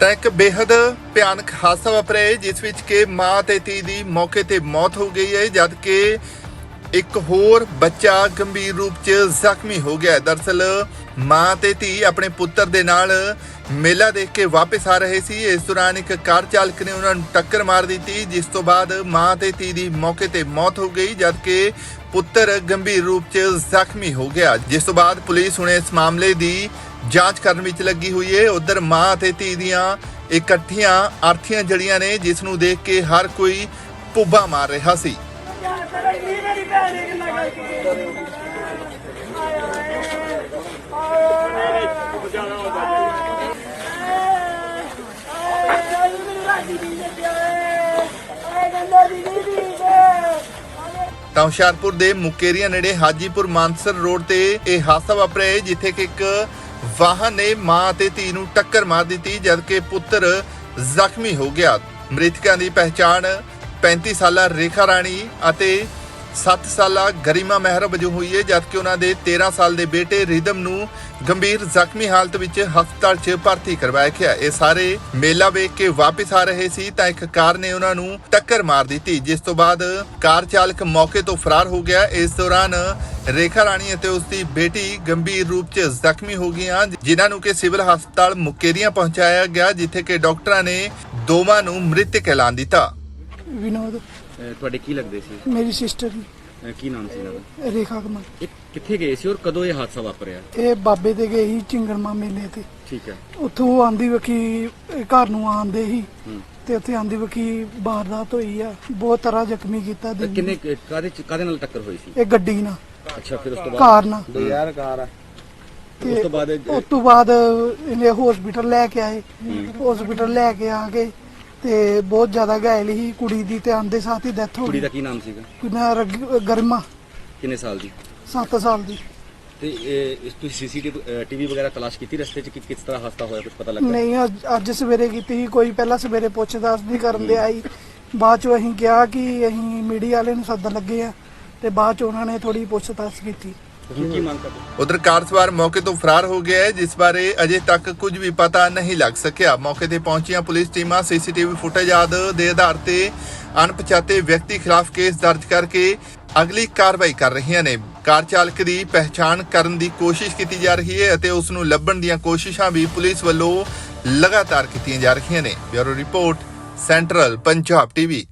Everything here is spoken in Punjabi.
ਤਾਂ ਇੱਕ ਬੇहद ਭਿਆਨਕ ਹਾਦਸਾ ਵਾਪਰਿਆ ਜਿਸ ਵਿੱਚ ਕਿ ਮਾਂ ਤੇ ਧੀ ਦੀ ਮੌਕੇ ਤੇ ਮੌਤ ਹੋ ਗਈ ਹੈ, ਜਦ ਕਿ ਇੱਕ ਹੋਰ ਬੱਚਾ ਗੰਭੀਰ ਰੂਪ 'ਚ ਜ਼ਖਮੀ ਹੋ ਗਿਆ ਹੈ। ਮਾਂ ਤੇ ਧੀ ਆਪਣੇ ਪੁੱਤਰ ਦੇ ਨਾਲ ਮੇਲਾ ਦੇਖ ਕੇ ਵਾਪਸ ਆ ਰਹੇ ਸੀ ਇਸ ਦੌਰਾਨ ਇੱਕ ਕਾਰ ਚਾਲਕ ਨੇ ਉਹਨਾਂ ਨੂੰ ਟੱਕਰ ਮਾਰ ਦਿੱਤੀ, ਜਿਸ ਤੋਂ ਬਾਅਦ ਮਾਂ ਤੇ ਧੀ ਦੀ ਮੌਕੇ ਤੇ ਮੌਤ ਹੋ ਗਈ ਜਦਕਿ ਪੁੱਤਰ ਗੰਭੀਰ ਰੂਪ 'ਚ ਜ਼ਖਮੀ ਹੋ ਗਿਆ ਜਿਸ ਤੋਂ ਬਾਅਦ ਪੁਲਿਸ ਹੁਣ ਇਸ ਮਾਮਲੇ ਦੀ ਜਾਂਚ ਕਰਨ ਵਿੱਚ ਲੱਗੀ ਹੋਈ ਏ। ਉਧਰ ਮਾਂ ਅਤੇ ਧੀ ਦੀਆਂ ਇਕੱਠੀਆਂ ਆਰਥੀਆਂ ਜੜੀਆਂ ਨੇ ਜਿਸ ਨੂੰ ਦੇਖ ਕੇ ਹਰ ਕੋਈ ਪੁੱਬਾ ਮਾਰ ਰਿਹਾ ਸੀ। ਤਾਂ ਹੁਸ਼ਿਆਰਪੁਰ ਦੇ ਮੁਕੇਰੀਆਂ ਨੇੜੇ ਹਾਜੀਪੁਰ ਮਾਨਸਰ ਰੋਡ ਤੇ ਇਹ ਹਾਦਸਾ ਵਾਪਰਿਆ ਹੈ, ਜਿੱਥੇ ਕਿ ਇੱਕ ਵਾਹਨ ਨੇ ਮਾਂ ਅਤੇ ਧੀ ਨੂੰ ਟੱਕਰ ਮਾਰ ਦਿੱਤੀ, ਜਦਕਿ ਪੁੱਤਰ ਜ਼ਖਮੀ ਹੋ ਗਿਆ। ਮ੍ਰਿਤਕਾਂ ਦੀ ਪਹਿਚਾਣ 35 ਸਾਲਾ ਰੇਖਾ ਰਾਣੀ ਅਤੇ 7 ਸਾਲਾ ਗਰਿਮਾ ਮਹਿਰ ਵਜੋਂ ਹੋਈ ਹੈ, ਜਦਕਿ ਉਹਨਾਂ ਦੇ 13 ਸਾਲ ਦੇ ਬੇਟੇ ਰਿਦਮ ਨੂੰ ਗੰਭੀਰ ਜ਼ਖਮੀ ਹਾਲਤ ਵਿੱਚ ਹਸਪਤਾਲ 'ਚ ਭਰਤੀ ਕਰਵਾਇਆ ਗਿਆ। ਇਹ ਸਾਰੇ ਮੇਲਾ ਵੇਖ ਕੇ ਵਾਪਸ ਆ ਰਹੇ ਸੀ, ਤਾਂ ਇੱਕ ਕਾਰ ਨੇ ਉਹਨਾਂ ਨੂੰ ਟੱਕਰ ਮਾਰ ਦਿੱਤੀ, ਜਿਸ ਤੋਂ ਬਾਅਦ ਕਾਰ ਚਾਲਕ ਮੌਕੇ ਤੋਂ ਫਰਾਰ ਹੋ ਗਿਆ। ਇਸ ਦੌਰਾਨ ਰੇਖਾ ਰਾਣੀ ਅਤੇ ਉਸ ਦੀ ਬੇਟੀ ਗੰਭੀਰ ਰੂਪ 'ਚ ਜ਼ਖਮੀ ਹੋ ਗਈਆਂ, ਜਿਨ੍ਹਾਂ ਨੂੰ ਕਿ ਸਿਵਲ ਹਸਪਤਾਲ ਮੁਕੇਰੀਆਂ ਪਹੁੰਚਾਇਆ ਗਿਆ, ਜਿੱਥੇ ਕਿ ਡਾਕਟਰਾਂ ਨੇ ਦੋਵਾਂ ਨੂੰ ਮ੍ਰਿਤਕ ਐਲਾਨ ਦਿੱਤਾ। ਵਿਨੋਦ ਅਹ ਤੁਹਾਡੇ ਕੀ ਲੱਗਦੇ ਸੀ? ਮੇਰੀ ਸਿਸਟਰ ਅਹ ਕੀ ਨਾਮ ਸੀ ਇਹਨਾਂ ਦਾ? ਰੇਖਾ ਕਮਲ ਇਹ ਕਿੱਥੇ ਗਏ ਸੀ ਔਰ ਕਦੋਂ ਇਹ ਹਾਦਸਾ ਵਾਪਰਿਆ? ਇਹ ਬਾਬੇ ਦੇ ਗਏ ਸੀ ਚਿੰਗੜਮਾ ਮੇਲੇ ਤੇ। ਠੀਕ ਹੈ। ਉੱਥੋਂ ਆਂਦੀ ਵਕੀ ਘਰ ਨੂੰ ਆਂਦੇ ਸੀ ਹੂੰ। ਤੇ ਉੱਥੇ ਆਂਦੀ ਵਕੀ ਵਾਰਦਾਤ ਹੋਈ ਆ ਬਹੁਤ ਤਰ੍ਹਾਂ ਜ਼ਖਮੀ ਕੀਤਾ ਤਾਂ ਦੀ ਕਿੰਨੇ ਕਾਦੇ ਕਾਦੇ ਨਾਲ ਟੱਕਰ ਹੋਈ ਸੀ? ਇਹ ਗੱਡੀ ਨਾਲ। ਅੱਛਾ ਫਿਰ ਉਸ ਤੋਂ ਬਾਅਦ? ਕਾਰ ਨਾਲ। ਯਾਰ ਕਾਰ ਆ। ਤੇ ਉਸ ਤੋਂ ਬਾਅਦ ਇਹ- ਉਸ ਤੋਂ ਬਾਅਦ ਇਹਨੇ ਹਸਪੀਟਲ ਲੈ ਕੇ ਆਏ। ਹਸਪੀਟਲ ਲੈ ਕੇ ਆ ਕੇ ਤੇ ਬਹੁਤ ਜ਼ਿਆਦਾ ਘਾਇਲ ਸੀ ਕੁੜੀ ਦੀ ਤੇ ਆਂਦੇ ਸਾਥ ਹੀ ਡੈਥ ਹੋ ਕੁੜੀ ਗਈ। ਦਾ ਕੀ ਨਾਮ ਸੀਗਾ? ਕਿੰਨਾ ਗਰਮਾ। ਕਿੰਨੇ ਸਾਲ ਦੀ? 7 ਸਾਲ ਦੀ। ਤੇ ਇਹ ਇਸ ਤੁਸੀਂ ਸੀਸੀਟੀਵੀ ਟੀਵੀ ਵਗੈਰਾ ਤਲਾਸ਼ ਕੀਤੀ ਰਸਤੇ 'ਚ? ਕਿ ਕਿਸ ਤਰ੍ਹਾਂ ਹਾਦਸਾ ਹੋਇਆ ਕੁਝ ਪਤਾ ਲੱਗਾ ਨਹੀਂ ਅੱਜ ਅੱਜ ਸਵੇਰੇ ਕੀਤੀ ਸੀ, ਕੋਈ ਪਹਿਲਾਂ ਸਵੇਰੇ ਪੁੱਛਦਾਸ ਨਹੀਂ ਕਰਨ ਦੇ ਆਈ ਬਾਅਦ ਚ ਅਸੀਂ ਕਿਹਾ ਕਿ ਅਸੀਂ ਮੀਡੀਆ ਵਾਲੇ ਨੂੰ ਸੱਦਣ ਲੱਗੇ ਆ ਤੇ ਬਾਅਦ ਚ ਉਹਨਾਂ ਨੇ ਥੋੜੀ ਪੁੱਛਤਾਛ ਕੀਤੀ। ਕੀ ਮੰਗ ਕਰਦੇ ਉਧਰ ਕਾਰ ਸਵਾਰ ਮੌਕੇ ਤੋਂ ਫਰਾਰ ਹੋ ਗਿਆ ਹੈ, ਜਿਸ ਬਾਰੇ ਅਜੇ ਤੱਕ ਕੁਝ ਵੀ ਪਤਾ ਨਹੀਂ ਲੱਗ ਸਕਿਆ। ਮੌਕੇ ਤੇ ਪਹੁੰਚੀਆਂ ਪੁਲਿਸ ਟੀਮਾਂ ਸੀਸੀਟੀਵੀ ਫੁਟੇਜ ਆਦਿ ਦੇ ਆਧਾਰ ਤੇ ਅਣਪਛਾਤੇ ਵਿਅਕਤੀ ਖਿਲਾਫ ਕੇਸ ਦਰਜ ਕਰਕੇ ਅਗਲੀ ਕਾਰਵਾਈ ਕਰ ਰਹੀਆਂ ਨੇ। ਕਾਰ ਚਾਲਕ ਦੀ ਪਹਿਚਾਣ ਕਰਨ ਦੀ ਕੋਸ਼ਿਸ਼ ਕੀਤੀ ਜਾ ਰਹੀ ਹੈ ਅਤੇ ਉਸ ਨੂੰ ਲੱਭਣ ਦੀਆਂ ਕੋਸ਼ਿਸ਼ਾਂ ਵੀ ਪੁਲਿਸ ਵੱਲੋਂ ਲਗਾਤਾਰ ਕੀਤੀਆਂ ਜਾ ਰਹੀਆਂ ਨੇ। Bureau report, central Punjab TV.